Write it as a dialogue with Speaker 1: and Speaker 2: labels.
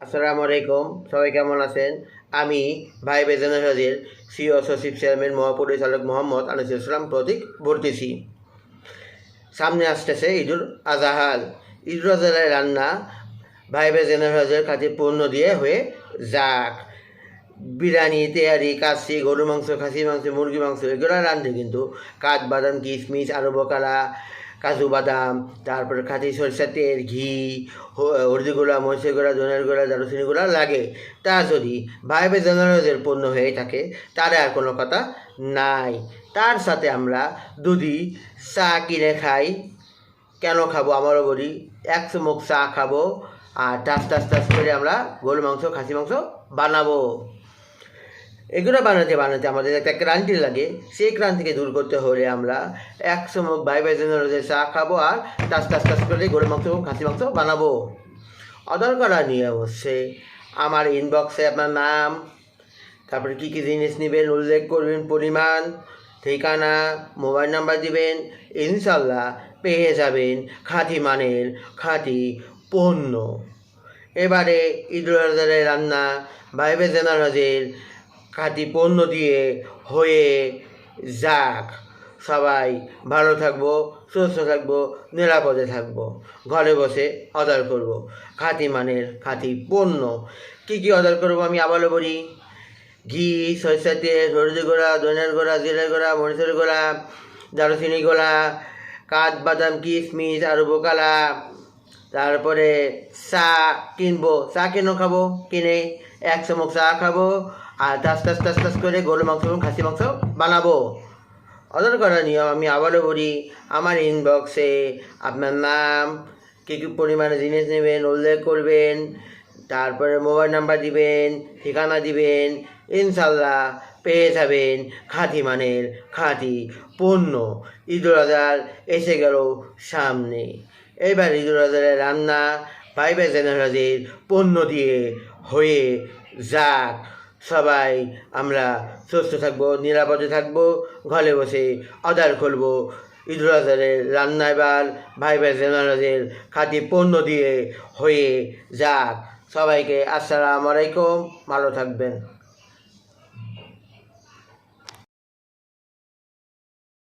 Speaker 1: আসসালামু আলাইকুম, সবাই কেমন আছেন? আমি ভাই বেজানুর হাজির, সিও সচিব চেয়ারম্যান মহাপরিচালক মোহাম্মদ আনিসুল ইসলাম প্রতীক বলতেছি। সামনে আসতেছে ঈদুল আজাহাল ঈদুল আজহালের রান্না ভাই বেজানুর হাজির কাছে পণ্য দিয়ে হয়ে যাক। বিরিয়ানি তেয়ারি কাশি গরু মাংস খাসি মাংস মুরগি মাংস, এগুলো রাঁধে কিন্তু কাঠ, বাদাম, কিশমিশ, আলু বকালা কাজু বাদাম, তারপরে খাঁটি সরষের তেল, ঘি, হ- হলদি গুঁড়া, মরিচের গুঁড়া, ধনের গুঁড়া দারুচিনি গুঁড়া লাগে। তা যদি ভাইবে জেনারেলের পণ্য হয়ে থাকে, তার আর কোনো কথা নাই। তার সাথে আমরা দুধি চা কিনে খাই। কেন খাব? আমারও বলি, এক মুখ চা খাব আর টাস টাস টাস করে আমরা গরু মাংস খাসি মাংস বানাবো। এগুলো বানাতে বানাতে আমাদের একটা ক্রান্তি লাগে। সেই ক্রান্তিকে দূর করতে হলে আমরা একশো মুখ ভাই ভাই জেনারেলের চা খাব আর টাস টাস টাস করে গরু মাংস এবং খাসি মাংস বানাবো। অর্ডার করা নিয়ে অবশ্যই আমার ইনবক্সে আপনার নাম, তারপরে কী কী জিনিস নেবেন, উল্লেখ করবেন, পরিমাণ, ঠিকানা, মোবাইল নাম্বার দিবেন ইনশাল্লাহ পেয়ে যাবেন খাঁটি মানের খাঁটি পণ্য। এবারে ঈদুল রান্না ভাইবে জেনারেলের খাঁটি পণ্য দিয়ে হয়ে যাক। সবাই ভালো থাকব, সুস্থ থাকব, নিরাপদে থাকব। ঘরে বসে অর্ডার করব। খাঁটি মানের খাঁটি পণ্য। কী কী অর্ডার করব আমি আবারও বলি? ঘি, সরষের তেল হলদি গোড়া ধনের গোড়া, জিরের গোড়া, মরিচের গোড়া দারুচিনি গোড়া কাঠ বাদাম কিশমিশ, আর বোকালা তারপরে চা কিনবো। চা কেন খাব? কিনে এক চামচ চা খাব। আর টাস টাস টাস টাস করে গরু মাংস এবং খাসি মাংস বানাবো। অর্ডার করার নিয়ম আমি আবারও বলি, আমার ইনবক্সে আপনার নাম, কী কী পরিমাণে জিনিস নেবেন, উল্লেখ করবেন, তারপরে মোবাইল নাম্বার দিবেন, ঠিকানা দিবেন ইনশাল্লাহ পেয়ে যাবেন খাঁটি মানের খাঁটি পণ্য। ঈদুল আজহার এসে গেল সামনে। এবার ঈদুল আজহারের রান্না ভাই ভাই পণ্য দিয়ে হয়ে যাক। সবাই আমরা সুস্থ থাকব, নিরাপদে থাকব, ঘরে বসে অর্ডার খুলব ঈদুল আজহারের রান্না এবার ভাই ভাই জেনারেলের খাদি পণ্য দিয়ে হয়ে যাক। সবাইকে আসসালামু আলাইকুম, ভালো থাকবেন।